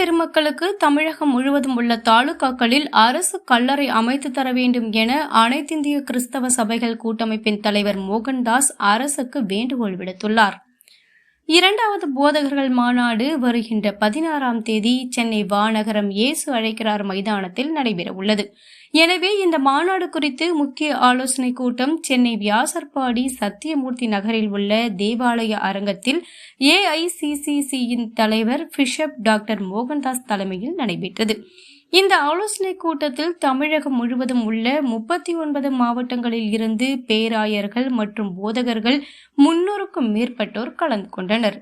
பெருமக்களுக்கு தமிழகம் முழுவதும் உள்ள தாலுகாக்களில் அரசு கல்லறை அமைத்து தர வேண்டும் என அனைத்திந்திய கிறிஸ்தவ சபைகள் கூட்டமைப்பின் தலைவர் மோகன்தாஸ் அரசுக்கு வேண்டுகோள் விடுத்துள்ளார். இரண்டாவது போதகர்கள் மாநாடு வருகின்ற பதினாறாம் தேதி சென்னை வானகரம் இயேசு அழைக்கிறார் மைதானத்தில் நடைபெறவுள்ளது. எனவே இந்த மாநாடு குறித்து முக்கிய ஆலோசனை கூட்டம் சென்னை வியாசர்பாடி சத்தியமூர்த்தி நகரில் உள்ள தேவாலய அரங்கத்தில் ஏஐசிசிசியின் தலைவர் பிஷப் டாக்டர் மோகன்தாஸ் தலைமையில் நடைபெற்றது. இந்த ஆலோசனை கூட்டத்தில் தமிழகம் முழுவதும் உள்ள முப்பத்தி ஒன்பது மாவட்டங்களில் இருந்து பேராயர்கள் மற்றும் போதகர்கள் முன்னூறுக்கும் மேற்பட்டோர் கலந்து கொண்டனர்.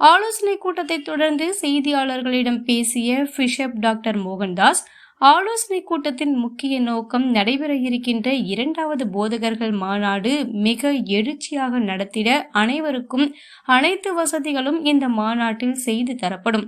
ஆலோசனை கூட்டத்தை தொடர்ந்து செய்தியாளர்களிடம் பேசிய பிஷப் டாக்டர் மோகன்தாஸ் ஆலோசனை கூட்டத்தின் முக்கிய நோக்கம் நடைபெற இருக்கின்ற இரண்டாவது போதகர்கள் மாநாடு மிக எழுச்சியாக நடத்திட அனைவருக்கும் அனைத்து வசதிகளும் இந்த மாநாட்டில் செய்து தரப்படும்.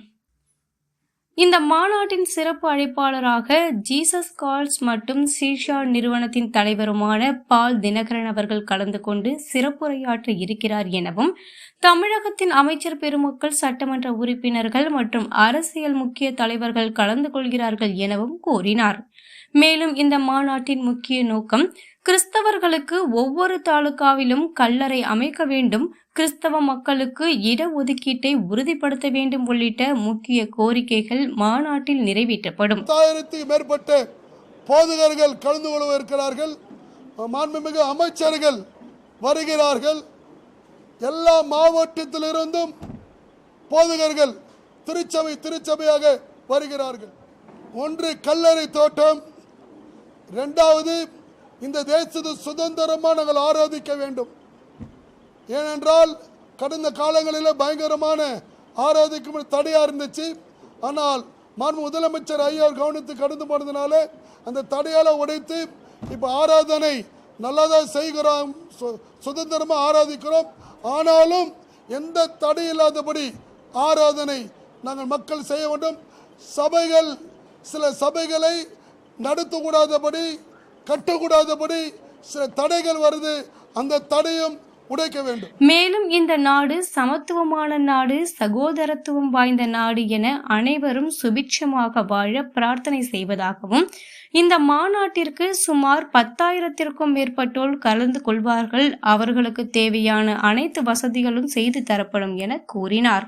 இந்த மாநாட்டின் சிறப்பு அழைப்பாளராக ஜீசஸ் கால்ஸ் மற்றும் சீஷா நிறுவனத்தின் தலைவருமான பால் தினகரன் அவர்கள் கலந்து கொண்டு சிறப்புரையாற்ற இருக்கிறார் எனவும் தமிழகத்தின் அமைச்சர் பெருமக்கள் சட்டமன்ற உறுப்பினர்கள் மற்றும் அரசியல் முக்கிய தலைவர்கள் கலந்து கொள்கிறார்கள் எனவும் கூறினார். மேலும் இந்த மாநாட்டின் முக்கிய நோக்கம் கிறிஸ்தவர்களுக்கு ஒவ்வொரு தாலுகாவிலும் கல்லறை அமைக்க வேண்டும் கிறிஸ்தவ மக்களுக்கு இடஒதுக்கீட்டை உறுதிப்படுத்த வேண்டும் உள்ளிட்ட முக்கிய கோரிக்கைகள் மாநாட்டில் நிறைவேற்றப்படும். மேற்பட்ட போதகர்கள் கலந்து கொள்ள இருக்கிறார்கள். மாண்புமிகு அமைச்சர்கள் வருகிறார்கள். எல்லா மாவட்டத்திலிருந்தும் போதகர்கள் திருச்சபை திருச்சபையாக வருகிறார்கள். ஒன்று கல்லறை தோட்டம் ரெண்டாவது இந்த தேசத்து சுதந்திரமாக நாங்கள் ஆராதிக்க வேண்டும். ஏனென்றால் கடந்த காலங்களில் பயங்கரமான ஆராதிக்கும் தடையாக இருந்துச்சு. ஆனால் மாண்பு முதலமைச்சர் ஐயா கவனித்து கடந்து போனதுனால அந்த தடையால உடைத்து இப்போ ஆராதனை நல்லதாக செய்கிறோம் சு- ஆராதிக்கிறோம். ஆனாலும் எந்த தடை இல்லாதபடி ஆராதனை நாங்கள் மக்கள் செய்ய வேண்டும். சபைகள் சில சபைகளை நடத்தக்கூடாதபடி கட்டக்கூடாதபடி சில தடைகள் வருது. அந்த தடையும் உடைக்க வேண்டும். மேலும் இந்த நாடு சமத்துவமான நாடு சகோதரத்துவம் வாய்ந்த நாடு என அனைவரும் சுபிட்சமாக வாழ பிரார்த்தனை செய்வதாகவும் இந்த மாநாட்டிற்கு சுமார் பத்தாயிரத்திற்கும் மேற்பட்டோர் கலந்து கொள்வார்கள். அவர்களுக்கு தேவையான அனைத்து வசதிகளும் செய்து தரப்படும் என கூறினார்.